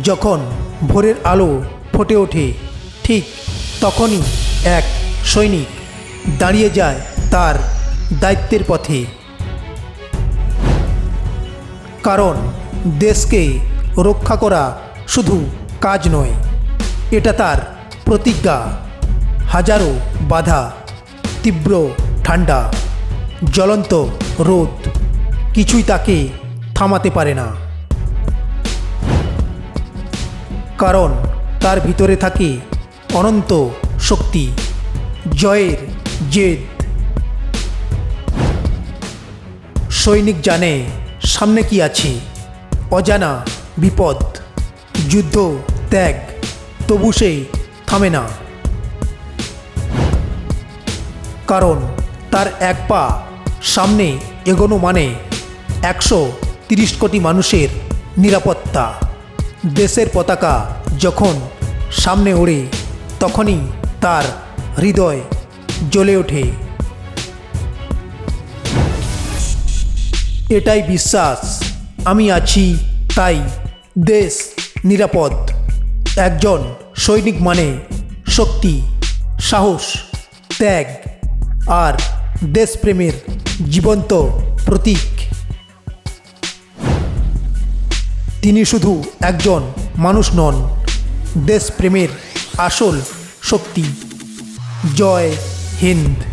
যখন ভোরের আলো ফুটে ওঠে, ঠিক তখনই এক সৈনিক দাঁড়িয়ে যায় তার দায়িত্বের পথে। কারণ দেশকে রক্ষা করা শুধু কাজ নয়, এটা তার প্রতিজ্ঞা। হাজারো বাধা, তীব্র ঠান্ডা জ্বলন্ত রোদ কিছুই তাকে থামাতে পারে না। কারণ তার ভিতরে থাকে অনন্ত শক্তি, জয়ের জেদ। সৈনিক জানে সামনে কি আছে, অজানা বিপদ, যুদ্ধ, ত্যাগ, তবু সে থামে না। কারণ তার এক পা সামনে এগোনো মানে একশো তিরিশ কোটি মানুষের নিরাপত্তা। দেশের পতাকা যখন সামনে ওড়ে তখনই তার হৃদয় জ্বলে ওঠে। এটাই বিশ্বাস। আমি আছি, তাই দেশ নিরাপদ। একজন সৈনিক মানে শক্তি, সাহস, ত্যাগ, আর দেশপ্রেমের জীবন্ত প্রতীক। তিনি শুধু একজন মানুষ নন দেশপ্রেমের আসল শক্তি। জয় হিন্দ।